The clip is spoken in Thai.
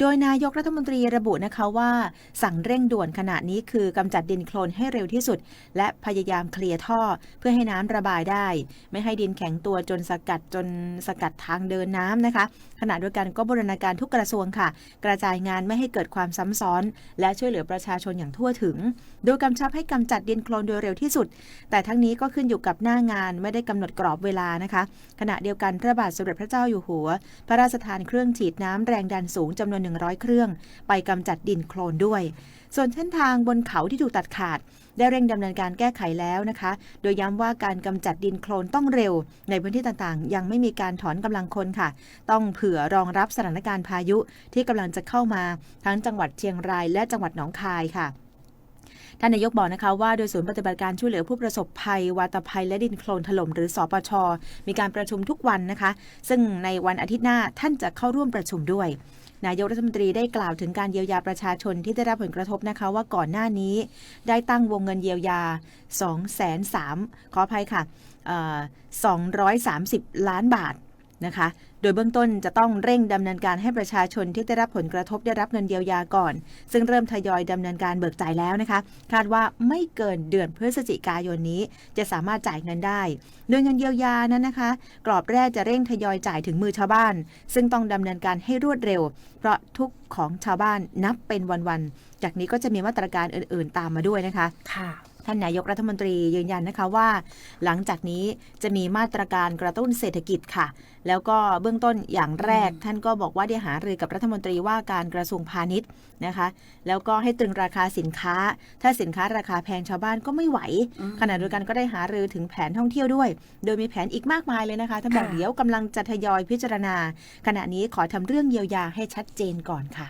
โดยนายกรัฐมนตรีระบุนะคะว่าสั่งเร่งด่วนขณะนี้คือกำจัดดินโคลนให้เร็วที่สุด และพยายามเคลียร์ท่อเพื่อให้น้ำระบายได้ ไม่ให้ดินแข็งตัวจนสกัดจนสกัดทางเดินน้ำนะคะ ขณะเดียวกันก็บูรณาการทุกกระทรวงค่ะ กระจายงานไม่ให้เกิดความซ้ำซ้อน และช่วยเหลือประชาชนอย่างทั่วถึง โดยกำชับให้กำจัดดินโคลนโดยเร็วที่สุด แต่ทั้งนี้ก็ขึ้นอยู่กับหน้างานไม่ได้กำหนดกรอบเวลานะคะ ขณะเดียวกันพระบาทสมเด็จพระเจ้าอยู่หัว พระราชทานเครื่องฉีดน้ำแรงดันสูงจำนวน100 เครื่อง ไปกำจัดดินโคลนด้วย ส่วนเส้นทางบนเขาที่ถูกตัดขาด ได้เร่งดำเนินการแก้ไขแล้วนะคะ โดยย้ำว่าการกำจัดดินโคลนต้องเร็ว ในพื้นที่ต่างๆ ยังไม่มีการถอนกำลังคนค่ะ ต้องเผื่อรองรับสถานการณ์พายุที่กำลังจะเข้ามา ทั้งจังหวัดเชียงรายและจังหวัดหนองคายค่ะท่านนายกบอกนะคะว่าโดยศูนย์ปฏิบัติการช่วยเหลือผู้ประสบภัย วาตภัยและดินโคลนถล่มหรือสอปช มีการประชุมทุกวันนะคะ ซึ่งในวันอาทิตย์หน้าท่านจะเข้าร่วมประชุมด้วย นายกรัฐมนตรีได้กล่าวถึงการเยียวยาประชาชนที่ได้รับผลกระทบนะคะ ว่าก่อนหน้านี้ได้ตั้งวงเงินเยียวยา 2 3 0 0 0ขออภัยค่ะ230 ล้านบาท นะคะ โดยเบื้องต้นจะต้องเร่งดำเนินการให้ประชาชนที่ได้รับผลกระทบได้รับเงินเยียวยาก่อน ซึ่งเริ่มทยอยดำเนินการเบิกจ่ายแล้วนะคะ คาดว่าไม่เกินเดือนพฤศจิกายนนี้ จะสามารถจ่ายเงินได้ โดยเงินเยียวยานั้นนะคะ กรอบแรกจะเร่งทยอยจ่ายถึงมือชาวบ้าน ซึ่งต้องดำเนินการให้รวดเร็ว เพราะทุกของชาวบ้านนับเป็นวันๆ จากนี้ก็จะมีมาตรการอื่น ๆ ตามมาด้วยนะคะ ค่ะ ท่านนายกรัฐมนตรียืนยันนะคะว่า หลังจากนี้จะมีมาตรการกระตุ้นเศรษฐกิจค่ะ แล้วก็เบื้องต้นอย่างแรกอืมท่านก็บอกว่าได้หารือกับรัฐมนตรีว่าการกระทรวงพาณิชย์นะคะ แล้วก็ให้ตรึงราคาสินค้า ถ้าสินค้าราคาแพงชาวบ้านก็ไม่ไหวอืมขณะเดียวกันก็ได้หารือถึงแผนท่องเที่ยวด้วย โดยมีแผนอีกมากมายเลยนะคะท่านบอกค่ะเดี๋ยวกำลังจะทยอยพิจารณา ขณะนี้ขอทำเรื่องเยียวยาให้ชัดเจนก่อนค่ะ